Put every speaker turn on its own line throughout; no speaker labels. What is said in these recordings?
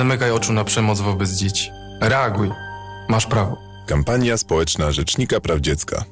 zamykaj oczu na przemoc wobec dzieci. Reaguj. Masz prawo.
Kampania społeczna Rzecznika Praw Dziecka.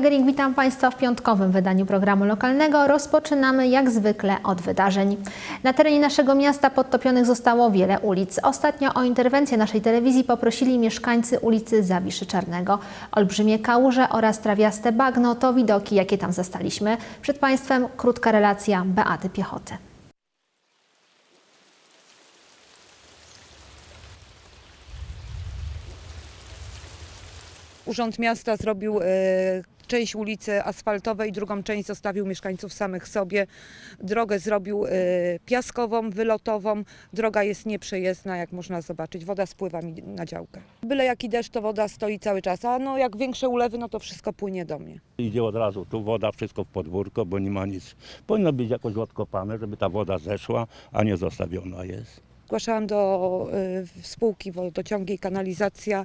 Gering, witam Państwa w piątkowym wydaniu programu lokalnego. Rozpoczynamy jak zwykle od wydarzeń. Na terenie naszego miasta podtopionych zostało wiele ulic. Ostatnio o interwencję naszej telewizji poprosili mieszkańcy ulicy Zawiszy Czarnego. Olbrzymie kałuże oraz trawiaste bagno to widoki, jakie tam zastaliśmy. Przed Państwem krótka relacja Beaty Piechoty.
Urząd Miasta zrobił e, część ulicy asfaltowej, drugą część zostawił mieszkańców samych sobie. Drogę zrobił e, piaskową, wylotową. Droga jest nieprzejezdna, jak można zobaczyć. Woda spływa mi na działkę. Byle jaki deszcz, to woda stoi cały czas, a no jak większe ulewy, no to wszystko płynie do mnie.
Idzie od razu, tu woda, wszystko w podwórko, bo nie ma nic. Powinno być jakoś odkopane, żeby ta woda zeszła, a nie zostawiona jest.
Zgłaszałam do y, spółki wodociągi i kanalizacja,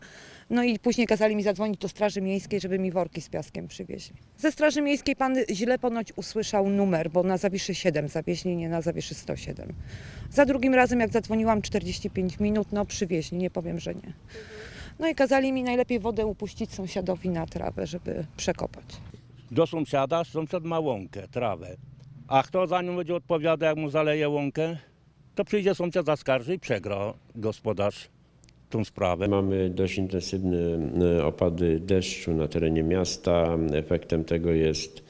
no i później kazali mi zadzwonić do Straży Miejskiej, żeby mi worki z piaskiem przywieźli. Ze Straży Miejskiej pan źle ponoć usłyszał numer, bo na Zawiszy 7 zawieźli, nie na Zawiszy 107. Za drugim razem, jak zadzwoniłam 45 minut, no przywieźli, nie powiem, że nie. No i kazali mi najlepiej wodę upuścić sąsiadowi na trawę, żeby przekopać.
Do sąsiada, sąsiad ma łąkę, trawę. A kto za nią będzie odpowiadał, jak mu zaleje łąkę? To przyjdzie sąsiad zaskarży i przegra gospodarz tą sprawę.
Mamy dość intensywne e, opady deszczu na terenie miasta. Efektem tego jest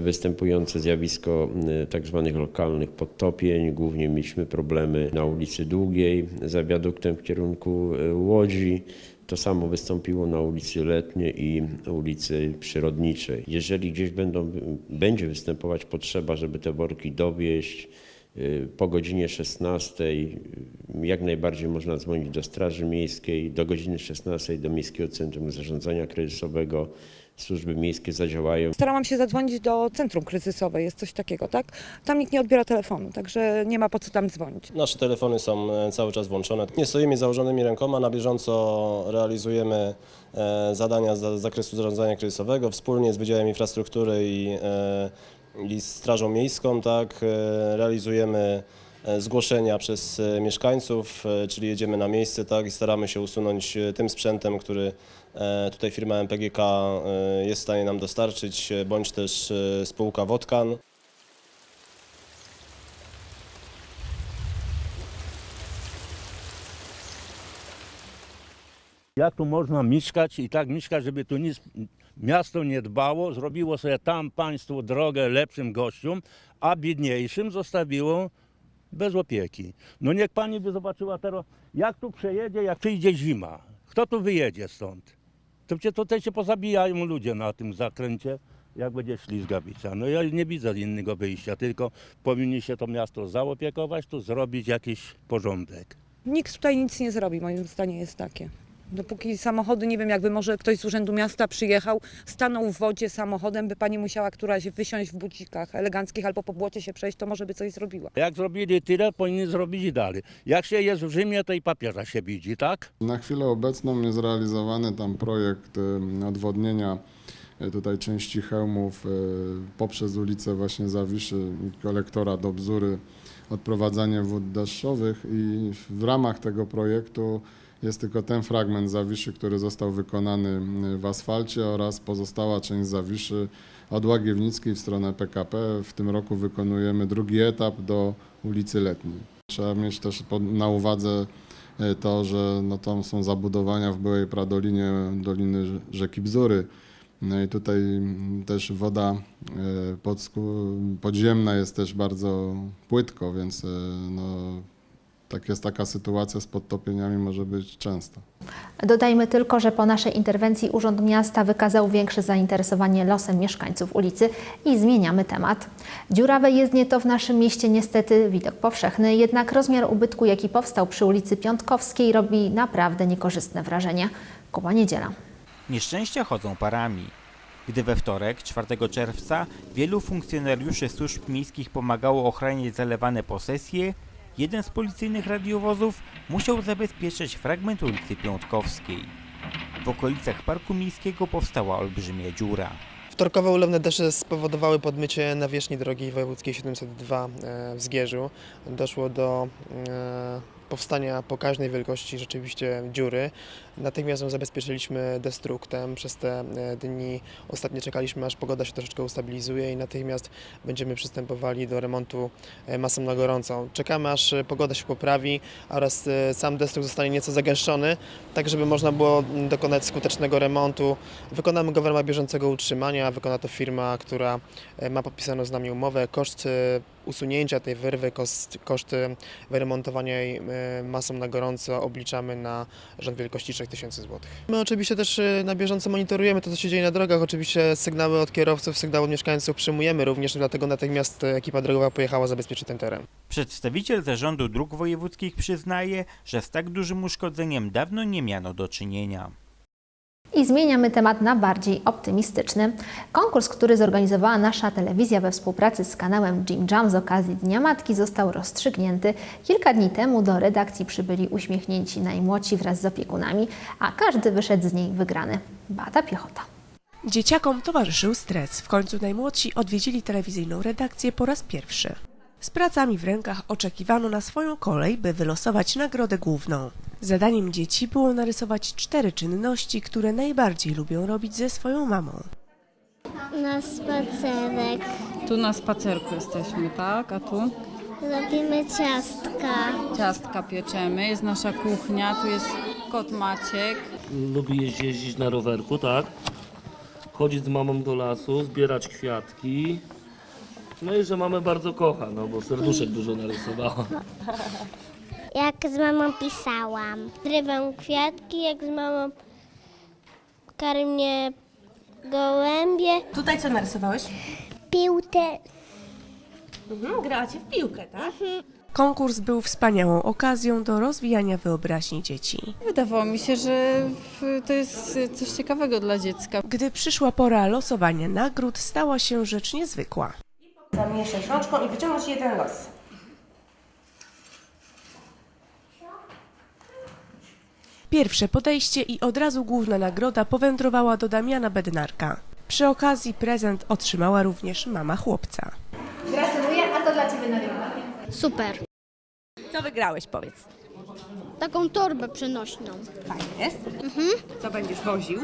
występujące zjawisko e, tak zwanych lokalnych podtopień. Głównie mieliśmy problemy na ulicy Długiej za wiaduktem w kierunku e, Łodzi. To samo wystąpiło na ulicy Letniej i ulicy Przyrodniczej. Jeżeli gdzieś będą, będzie występować potrzeba, żeby te worki dowieść, po godzinie 16 y, jak najbardziej można dzwonić do Straży Miejskiej, do godziny 16 do Miejskiego Centrum Zarządzania Kryzysowego. Służby miejskie zadziałają.
Starałam się zadzwonić do centrum kryzysowe, jest coś takiego, tak? Tam nikt nie odbiera telefonu, także nie ma po co tam dzwonić.
Nasze telefony są e, cały czas włączone. Nie stoimy założonymi rękoma, na bieżąco realizujemy e, zadania z zakresu zarządzania kryzysowego wspólnie z Wydziałem Infrastruktury i, e, i z Strażą Miejską. Tak, e, realizujemy e, zgłoszenia przez e, mieszkańców, czyli jedziemy na miejsce tak, i staramy się usunąć tym sprzętem, który tutaj firma MPGK jest w stanie nam dostarczyć, bądź też spółka Wodkan.
Jak tu można mieszkać i tak mieszkać, żeby tu nic miasto nie dbało, zrobiło sobie tam państwo drogę lepszym gościom, a biedniejszym zostawiło bez opieki. No niech pani by zobaczyła teraz, jak tu przejedzie, jak przyjdzie zima. Kto tu wyjedzie stąd? To przecież tutaj się pozabijają ludzie na tym zakręcie, jak będzie ślizgawica. No ja nie widzę innego wyjścia, tylko powinni się to miasto zaopiekować, tu zrobić jakiś porządek.
Nikt tutaj nic nie zrobi, moim zdaniem jest takie. Dopóki samochody, nie wiem, jakby może ktoś z Urzędu Miasta przyjechał, stanął w wodzie samochodem, by pani musiała któraś wysiąść w bucikach eleganckich albo po błocie się przejść, to może by coś zrobiła.
Jak zrobili tyle, powinni zrobić i dalej. Jak się jest w Rzymie, to i papieża się widzi, tak?
Na chwilę obecną jest realizowany tam projekt odwodnienia y, tutaj części hełmów y, poprzez ulicę właśnie Zawiszy i kolektora do Bzury, odprowadzanie wód deszczowych i w ramach tego projektu jest tylko ten fragment Zawiszy, który został wykonany y, w asfalcie oraz pozostała część Zawiszy od Łagiewnickiej w stronę PKP. W tym roku wykonujemy drugi etap do ulicy Letniej. Trzeba mieć też na uwadze e, to, że no, tam są zabudowania w byłej pradolinie doliny rzeki Bzury. No i tutaj mm, też woda podsku- podziemna jest też bardzo płytko, więc no, tak jest taka sytuacja z podtopieniami może być często.
Dodajmy tylko, że po naszej interwencji Urząd Miasta wykazał większe zainteresowanie losem mieszkańców ulicy i zmieniamy temat. Dziurawe jezdnie to w naszym mieście niestety widok powszechny, jednak rozmiar ubytku, jaki powstał przy ulicy Piątkowskiej robi naprawdę niekorzystne wrażenie. Kuba Niedziela.
Nieszczęścia chodzą parami. Gdy we wtorek, 4 czerwca, wielu funkcjonariuszy służb miejskich pomagało ochraniać zalewane posesje, jeden z policyjnych radiowozów musiał zabezpieczyć fragment ulicy Piątkowskiej. W okolicach Parku Miejskiego powstała olbrzymia dziura.
Wtorkowe ulewne deszcze spowodowały podmycie nawierzchni drogi wojewódzkiej 702 e, w Zgierzu. Doszło do e, powstania pokaźnej wielkości rzeczywiście dziury. Natychmiast ją zabezpieczyliśmy destruktem. Przez te e, dni ostatnie czekaliśmy, aż pogoda się troszeczkę ustabilizuje i natychmiast będziemy przystępowali do remontu e, masą na gorąco. Czekamy, aż e, pogoda się poprawi oraz sam destrukt zostanie nieco zagęszczony, tak żeby można było mm, dokonać skutecznego remontu. Wykonamy go w ramach bieżącego utrzymania. Wykona to firma, która ma podpisaną z nami umowę. Koszt usunięcia tej wyrwy, koszt, koszty wyremontowania jej e, masą na gorąco obliczamy na rząd wielkości 3000 zł. My oczywiście też e, na bieżąco monitorujemy to, co się dzieje na drogach. Oczywiście sygnały od kierowców, sygnały od mieszkańców przyjmujemy również, dlatego natychmiast ekipa drogowa pojechała zabezpieczyć ten teren.
Przedstawiciel Zarządu Dróg Wojewódzkich przyznaje, że z tak dużym uszkodzeniem dawno nie miano do czynienia.
I zmieniamy temat na bardziej optymistyczny. Konkurs, który zorganizowała nasza telewizja we współpracy z kanałem Jim Jam z okazji Dnia Matki został rozstrzygnięty. Kilka dni temu do redakcji przybyli uśmiechnięci najmłodsi wraz z opiekunami, a każdy wyszedł z niej wygrany. Bata Piechota.
Dzieciakom towarzyszył stres. W końcu najmłodsi odwiedzili telewizyjną redakcję po raz pierwszy. Z pracami w rękach oczekiwano na swoją kolej, by wylosować nagrodę główną. Zadaniem dzieci było narysować cztery czynności, które najbardziej lubią robić ze swoją mamą.
Na spacerek.
Tu na spacerku jesteśmy, tak? A tu?
Robimy ciastka.
Ciastka pieczemy, jest nasza kuchnia, tu jest kot Maciek.
Lubi jeździć, jeździć na rowerku, tak? Chodzić z mamą do lasu, zbierać kwiatki. No i że mamę bardzo kocha, no bo serduszek dużo narysowała.
Jak z mamą pisałam. Zrywam kwiatki, jak z mamą karmię gołębie.
Tutaj co narysowałeś?
Piłkę.
Mhm, gracie w piłkę, tak? Konkurs był wspaniałą okazją do rozwijania wyobraźni dzieci.
Wydawało mi się, że to jest coś ciekawego dla dziecka.
Gdy przyszła pora losowania nagród, stała się rzecz niezwykła. Zamieszać rączką i wyciągnąć jeden los. Pierwsze podejście i od razu główna nagroda powędrowała do Damiana Bednarka. Przy okazji prezent otrzymała również mama chłopca.
Gratuluję, a to dla Ciebie nagroda.
Super.
Co wygrałeś, powiedz?
Taką torbę przenośną.
Fajnie jest. Co będziesz woził?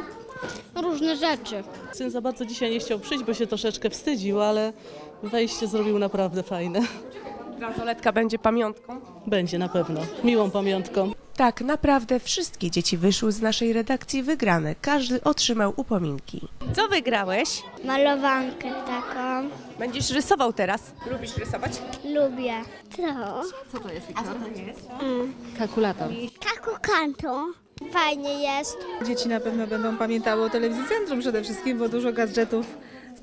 Różne rzeczy.
Syn za bardzo dzisiaj nie chciał przyjść, bo się troszeczkę wstydził, ale wejście zrobił naprawdę fajne.
Bransoletka będzie pamiątką.
Będzie na pewno. Miłą pamiątką.
Tak, naprawdę wszystkie dzieci wyszły z naszej redakcji wygrane. Każdy otrzymał upominki.
Co wygrałeś?
Malowankę taką.
Będziesz rysował teraz. Lubisz rysować?
Lubię. To.
Co to jest? A co to jest?
Kalkulator.
Kakukanto. Fajnie jest.
Dzieci na pewno będą pamiętały o telewizji Centrum przede wszystkim, bo dużo gadżetów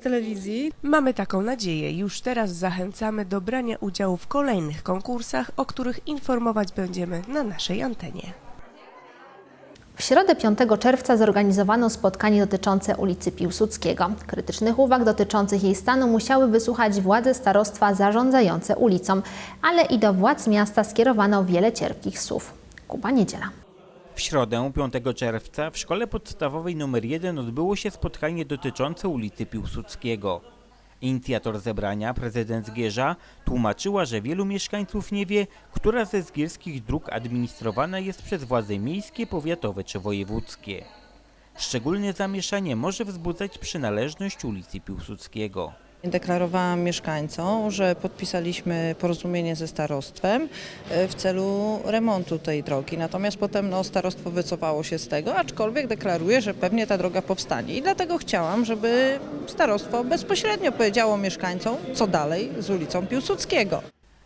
telewizji.
Mamy taką nadzieję. Już teraz zachęcamy do brania udziału w kolejnych konkursach, o których informować będziemy na naszej antenie.
W środę 5 czerwca zorganizowano spotkanie dotyczące ulicy Piłsudskiego. Krytycznych uwag dotyczących jej stanu musiały wysłuchać władze starostwa zarządzające ulicą, ale i do władz miasta skierowano wiele cierpkich słów. Kuba Niedziela.
W środę 5 czerwca w szkole podstawowej nr 1 odbyło się spotkanie dotyczące ulicy Piłsudskiego. Inicjator zebrania, prezydent Zgierza, tłumaczyła, że wielu mieszkańców nie wie, która ze zgierskich dróg administrowana jest przez władze miejskie, powiatowe czy wojewódzkie. Szczególne zamieszanie może wzbudzać przynależność ulicy Piłsudskiego.
Deklarowałam mieszkańcom, że podpisaliśmy porozumienie ze starostwem e, w celu remontu tej drogi. Natomiast potem no, starostwo wycofało się z tego, aczkolwiek deklaruje, że pewnie ta droga powstanie. I dlatego chciałam, żeby starostwo bezpośrednio powiedziało mieszkańcom, co dalej z ulicą Piłsudskiego.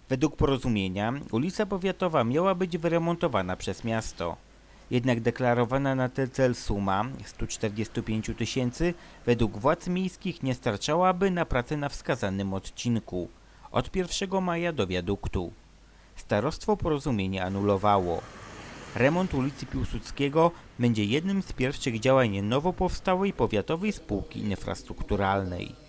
Według porozumienia ulica Powiatowa miała być wyremontowana przez miasto. Jednak deklarowana na ten cel suma 145 tysięcy według władz miejskich nie starczałaby na pracę na wskazanym odcinku od 1 maja do wiaduktu. Starostwo porozumienie anulowało. Remont ulicy Piłsudskiego będzie jednym z pierwszych działań nowo powstałej powiatowej spółki infrastrukturalnej.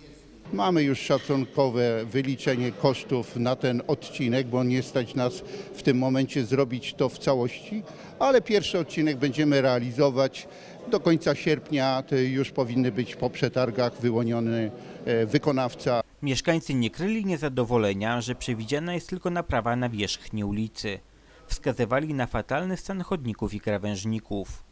Mamy już szacunkowe wyliczenie kosztów na ten odcinek, bo nie stać nas w tym momencie zrobić to w całości, ale pierwszy odcinek będziemy realizować. Do końca sierpnia już powinny być po przetargach wyłoniony e, wykonawca.
Mieszkańcy nie kryli niezadowolenia, że przewidziana jest tylko naprawa nawierzchni ulicy. Wskazywali na fatalny stan chodników i krawężników.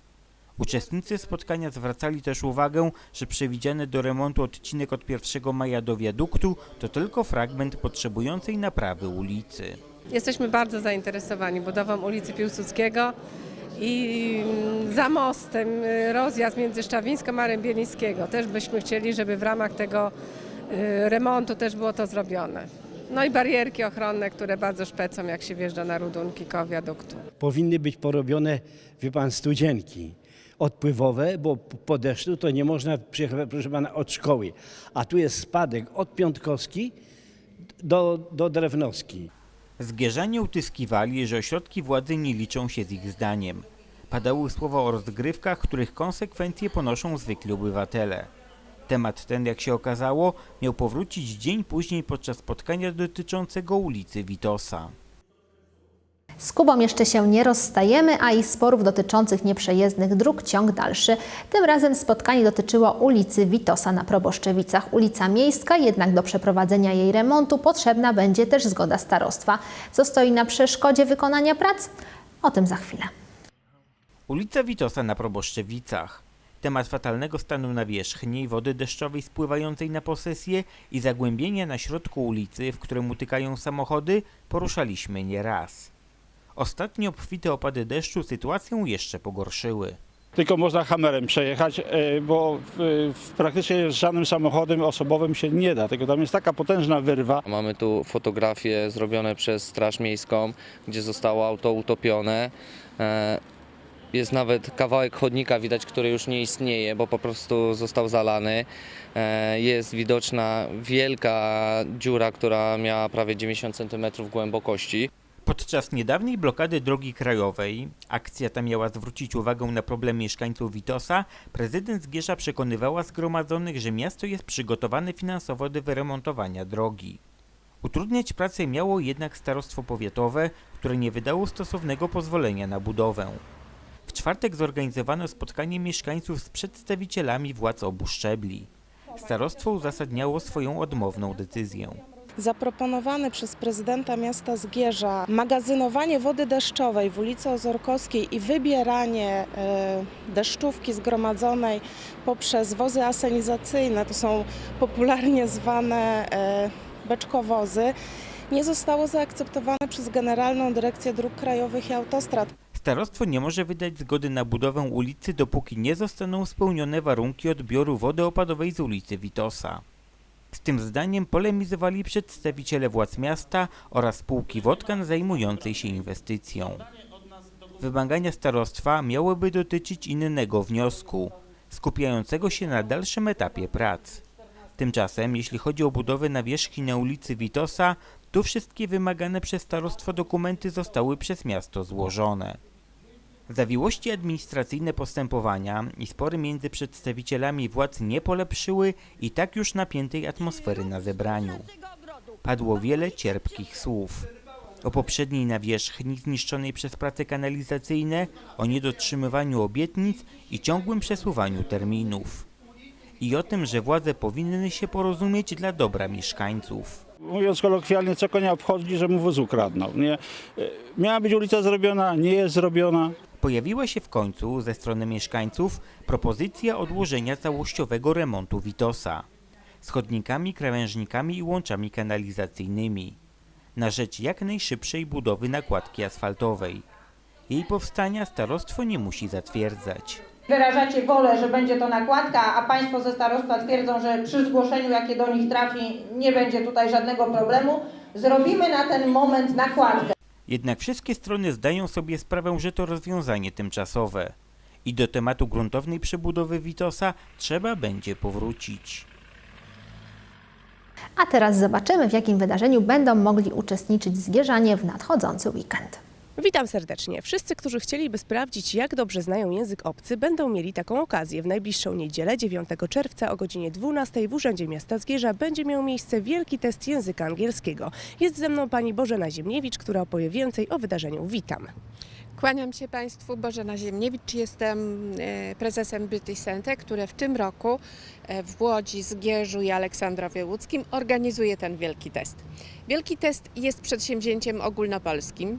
Uczestnicy spotkania zwracali też uwagę, że przewidziany do remontu odcinek od 1 maja do wiaduktu to tylko fragment potrzebującej naprawy ulicy.
Jesteśmy bardzo zainteresowani budową ulicy Piłsudskiego i mm, za mostem y, rozjazd między Szczawińską a Rębielińskiego. Też byśmy chcieli, żeby w ramach tego y, remontu też było to zrobione. No i barierki ochronne, które bardzo szpecą, jak się wjeżdża na rudunki koło wiaduktu.
powinny być porobione, wie pan, studzienki odpływowe, bo po deszczu to nie można przyjechać, proszę pana, od szkoły. A tu jest spadek od Piątkowski do, do Drewnowski.
Zgierzanie utyskiwali, że ośrodki władzy nie liczą się z ich zdaniem. Padały słowa o rozgrywkach, których konsekwencje ponoszą zwykli obywatele. Temat ten, jak się okazało, miał powrócić dzień później podczas spotkania dotyczącego ulicy Witosa.
Z Kubą jeszcze się nie rozstajemy, a ich sporów dotyczących nieprzejezdnych dróg ciąg dalszy. Tym razem spotkanie dotyczyło ulicy Witosa na Proboszczewicach. Ulica miejska, jednak do przeprowadzenia jej remontu potrzebna będzie też zgoda starostwa. Co stoi na przeszkodzie wykonania prac? O tym za chwilę.
Ulica Witosa na Proboszczewicach. Temat fatalnego stanu nawierzchni, wody deszczowej spływającej na posesję i zagłębienia na środku ulicy, w którym utykają samochody, poruszaliśmy nieraz. Ostatnie obfite opady deszczu sytuację jeszcze pogorszyły.
Tylko można hamerem przejechać, e, bo w, w praktycznie z żadnym samochodem osobowym się nie da. Tylko tam jest taka potężna wyrwa.
Mamy tu fotografie zrobione przez Straż Miejską, gdzie zostało auto utopione. E, Jest nawet kawałek chodnika widać, który już nie istnieje, bo po prostu został zalany. E, Jest widoczna wielka dziura, która miała prawie 90 cm głębokości.
Podczas niedawnej blokady drogi krajowej, akcja ta miała zwrócić uwagę na problem mieszkańców Witosa, prezydent Zgierza przekonywała zgromadzonych, że miasto jest przygotowane finansowo do wyremontowania drogi. Utrudniać pracę miało jednak starostwo powiatowe, które nie wydało stosownego pozwolenia na budowę. W czwartek zorganizowano spotkanie mieszkańców z przedstawicielami władz obu szczebli. Starostwo uzasadniało swoją odmowną decyzję.
Zaproponowane przez prezydenta miasta Zgierza magazynowanie wody deszczowej w ulicy Ozorkowskiej i wybieranie e, deszczówki zgromadzonej poprzez wozy asenizacyjne, to są popularnie zwane e, beczkowozy, nie zostało zaakceptowane przez Generalną Dyrekcję Dróg Krajowych i Autostrad.
Starostwo nie może wydać zgody na budowę ulicy, dopóki nie zostaną spełnione warunki odbioru wody opadowej z ulicy Witosa. Z tym zdaniem polemizowali przedstawiciele władz miasta oraz spółki Wodkan zajmującej się inwestycją. Wymagania starostwa miałyby dotyczyć innego wniosku, skupiającego się na dalszym etapie prac. Tymczasem, jeśli chodzi o budowę nawierzchni na ulicy Witosa, tu wszystkie wymagane przez starostwo dokumenty zostały przez miasto złożone. Zawiłości administracyjne postępowania i spory między przedstawicielami władz nie polepszyły i tak już napiętej atmosfery na zebraniu. Padło wiele cierpkich słów. O poprzedniej nawierzchni zniszczonej przez prace kanalizacyjne, o niedotrzymywaniu obietnic i ciągłym przesuwaniu terminów. I o tym, że władze powinny się porozumieć dla dobra mieszkańców.
Mówiąc kolokwialnie, co konia obchodzi, że mu wóz ukradną. Nie? E, Miała być ulica zrobiona, nie jest zrobiona.
Pojawiła się w końcu ze strony mieszkańców propozycja odłożenia całościowego remontu Witosa z chodnikami, krawężnikami i łączami kanalizacyjnymi na rzecz jak najszybszej budowy nakładki asfaltowej. Jej powstania starostwo nie musi zatwierdzać.
Wyrażacie wolę, że będzie to nakładka, a Państwo ze starostwa twierdzą, że przy zgłoszeniu, jakie do nich trafi, nie będzie tutaj żadnego problemu, zrobimy na ten moment nakładkę.
Jednak wszystkie strony zdają sobie sprawę, że to rozwiązanie tymczasowe. I do tematu gruntownej przebudowy Witosa trzeba będzie powrócić.
A teraz zobaczymy, w jakim wydarzeniu będą mogli uczestniczyć zgierzanie w nadchodzący weekend.
Witam serdecznie. Wszyscy, którzy chcieliby sprawdzić, jak dobrze znają język obcy, będą mieli taką okazję. W najbliższą niedzielę, 9 czerwca o godzinie 12 w Urzędzie Miasta Zgierza będzie miał miejsce wielki test języka angielskiego. Jest ze mną pani Bożena Ziemniewicz, która opowie więcej o wydarzeniu. Witam.
Kłaniam się Państwu, Bożena Ziemniewicz. Jestem e, prezesem British Center, które w tym roku e, w Łodzi, Zgierzu i Aleksandrowie Łódzkim organizuje ten wielki test. Wielki test jest przedsięwzięciem ogólnopolskim.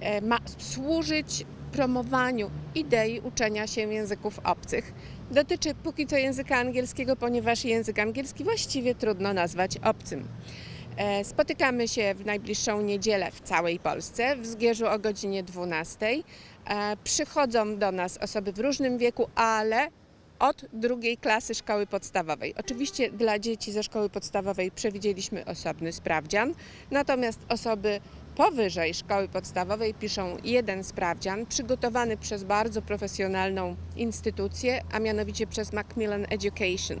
E, Ma służyć promowaniu idei uczenia się języków obcych. Dotyczy póki co języka angielskiego, ponieważ język angielski właściwie trudno nazwać obcym. E, Spotykamy się w najbliższą niedzielę w całej Polsce, w Zgierzu o godzinie 12. E, Przychodzą do nas osoby w różnym wieku, ale od drugiej klasy szkoły podstawowej. Oczywiście dla dzieci ze szkoły podstawowej przewidzieliśmy osobny sprawdzian, natomiast osoby powyżej szkoły podstawowej piszą jeden sprawdzian przygotowany przez bardzo profesjonalną instytucję, a mianowicie przez Macmillan Education.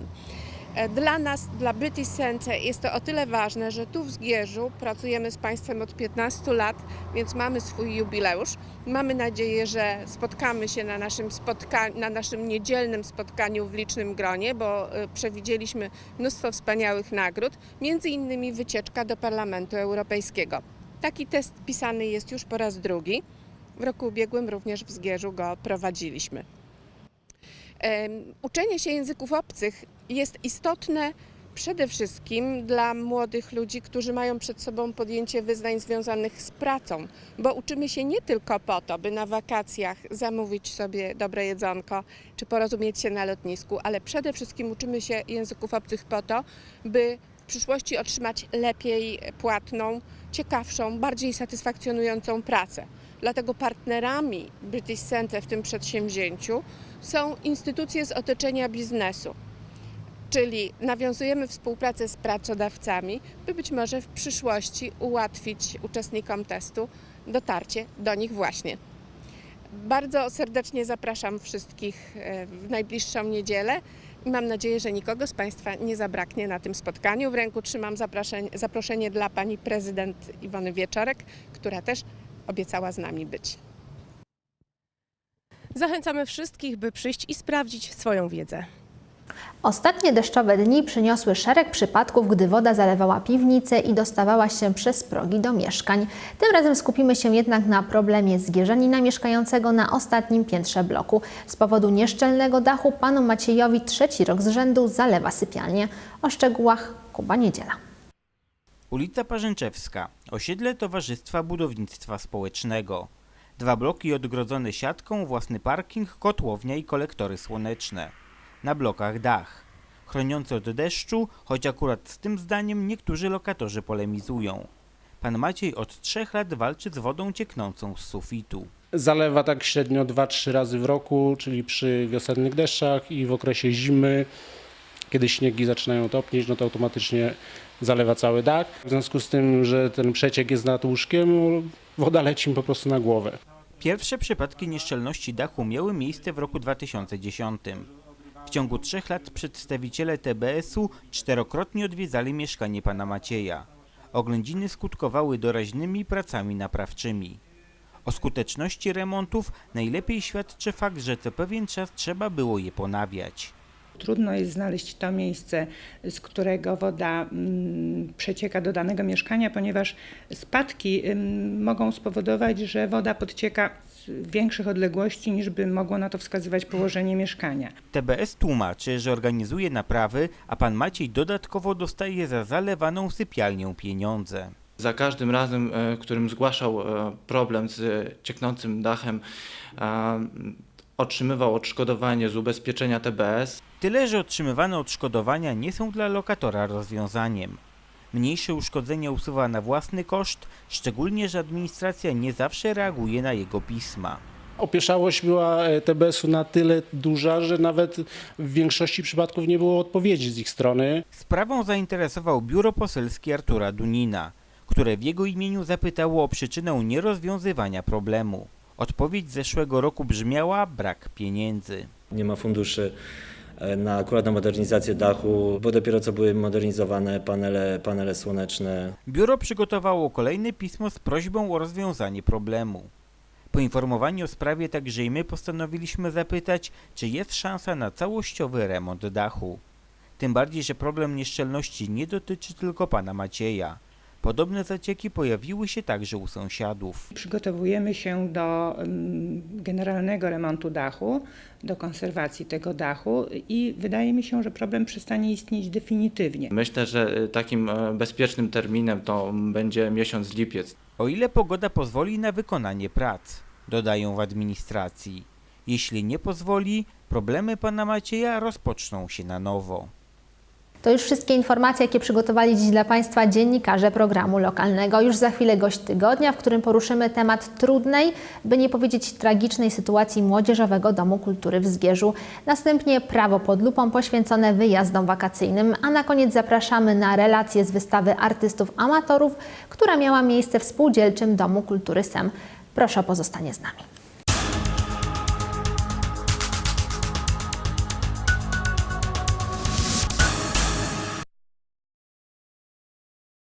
E, Dla nas, dla British Center jest to o tyle ważne, że tu w Zgierzu pracujemy z Państwem od 15 lat, więc mamy swój jubileusz. Mamy nadzieję, że spotkamy się na naszym, spotka- na naszym niedzielnym spotkaniu w licznym gronie, bo e, przewidzieliśmy mnóstwo wspaniałych nagród, między innymi wycieczka do Parlamentu Europejskiego. Taki test pisany jest już po raz drugi. W roku ubiegłym również w Zgierzu go prowadziliśmy. Uczenie się języków obcych jest istotne przede wszystkim dla młodych ludzi, którzy mają przed sobą podjęcie wyzwań związanych z pracą, bo uczymy się nie tylko po to, by na wakacjach zamówić sobie dobre jedzonko czy porozumieć się na lotnisku, ale przede wszystkim uczymy się języków obcych po to, by przyszłości otrzymać lepiej płatną, ciekawszą, bardziej satysfakcjonującą pracę. Dlatego partnerami British Center w tym przedsięwzięciu są instytucje z otoczenia biznesu. Czyli nawiązujemy współpracę z pracodawcami, by być może w przyszłości ułatwić uczestnikom testu dotarcie do nich właśnie. Bardzo serdecznie zapraszam wszystkich e, w najbliższą niedzielę mam nadzieję, że nikogo z Państwa nie zabraknie na tym spotkaniu. W ręku trzymam zaproszenie, zaproszenie dla Pani Prezydent Iwony Wieczorek, która też obiecała z nami być.
Zachęcamy wszystkich, by przyjść i sprawdzić swoją wiedzę.
Ostatnie deszczowe dni przyniosły szereg przypadków, gdy woda zalewała piwnice i dostawała się przez progi do mieszkań. Tym razem skupimy się jednak na problemie zgierzanina mieszkającego na ostatnim piętrze bloku. Z powodu nieszczelnego dachu panu Maciejowi trzeci rok z rzędu zalewa sypialnię. O szczegółach Kuba Niedziela.
Ulica Parzęczewska, osiedle Towarzystwa Budownictwa Społecznego. Dwa bloki odgrodzone siatką, własny parking, kotłownia i kolektory słoneczne. Na blokach dach. Chroniący od deszczu, choć akurat z tym zdaniem niektórzy lokatorzy polemizują. Pan Maciej od trzech lat walczy z wodą cieknącą z sufitu.
Zalewa tak średnio 2-3 razy w roku, czyli przy wiosennych deszczach i w okresie zimy, kiedy śniegi zaczynają topnieć, no to automatycznie zalewa cały dach. W związku z tym, że ten przeciek jest nad łóżkiem, woda leci mi po prostu na głowę.
Pierwsze przypadki nieszczelności dachu miały miejsce w roku 2010. W ciągu trzech lat przedstawiciele TBS-u czterokrotnie odwiedzali mieszkanie pana Macieja. Oględziny skutkowały doraźnymi pracami naprawczymi. O skuteczności remontów najlepiej świadczy fakt, że co pewien czas trzeba było je ponawiać.
Trudno jest znaleźć to miejsce, z którego woda mm, przecieka do danego mieszkania, ponieważ spadki ym, mogą spowodować, że woda podcieka większych odległości niż by mogło na to wskazywać położenie mieszkania.
TBS tłumaczy, że organizuje naprawy, a pan Maciej dodatkowo dostaje za zalewaną sypialnię pieniądze.
Za każdym razem, e, którym zgłaszał e, problem z cieknącym dachem, e, otrzymywał odszkodowanie z ubezpieczenia TBS.
Tyle, że otrzymywane odszkodowania nie są dla lokatora rozwiązaniem. Mniejsze uszkodzenia usuwa na własny koszt, szczególnie, że administracja nie zawsze reaguje na jego pisma.
Opieszałość była e, TBS-u na tyle duża, że nawet w większości przypadków nie było odpowiedzi z ich strony.
Sprawą zainteresował biuro poselskie Artura Dunina, które w jego imieniu zapytało o przyczynę nierozwiązywania problemu. Odpowiedź z zeszłego roku brzmiała brak pieniędzy.
Nie ma funduszy na akurat na modernizację dachu, bo dopiero co były modernizowane panele, panele słoneczne.
Biuro przygotowało kolejne pismo z prośbą o rozwiązanie problemu. Poinformowani o sprawie także i my postanowiliśmy zapytać, czy jest szansa na całościowy remont dachu. Tym bardziej, że problem nieszczelności nie dotyczy tylko pana Macieja. Podobne zacieki pojawiły się także u sąsiadów.
Przygotowujemy się do mm, generalnego remontu dachu, do konserwacji tego dachu i wydaje mi się, że problem przestanie istnieć definitywnie.
Myślę, że y, takim e, bezpiecznym terminem to będzie miesiąc lipiec.
O ile pogoda pozwoli na wykonanie prac, dodają w administracji. Jeśli nie pozwoli, problemy pana Macieja rozpoczną się na nowo.
To już wszystkie informacje, jakie przygotowali dziś dla Państwa dziennikarze programu lokalnego. Już za chwilę gość tygodnia, w którym poruszymy temat trudnej, by nie powiedzieć tragicznej sytuacji Młodzieżowego Domu Kultury w Zgierzu. Następnie prawo pod lupą poświęcone wyjazdom wakacyjnym, a na koniec zapraszamy na relację z wystawy artystów amatorów, która miała miejsce w Spółdzielczym Domu Kultury SEM. Proszę o pozostanie z nami.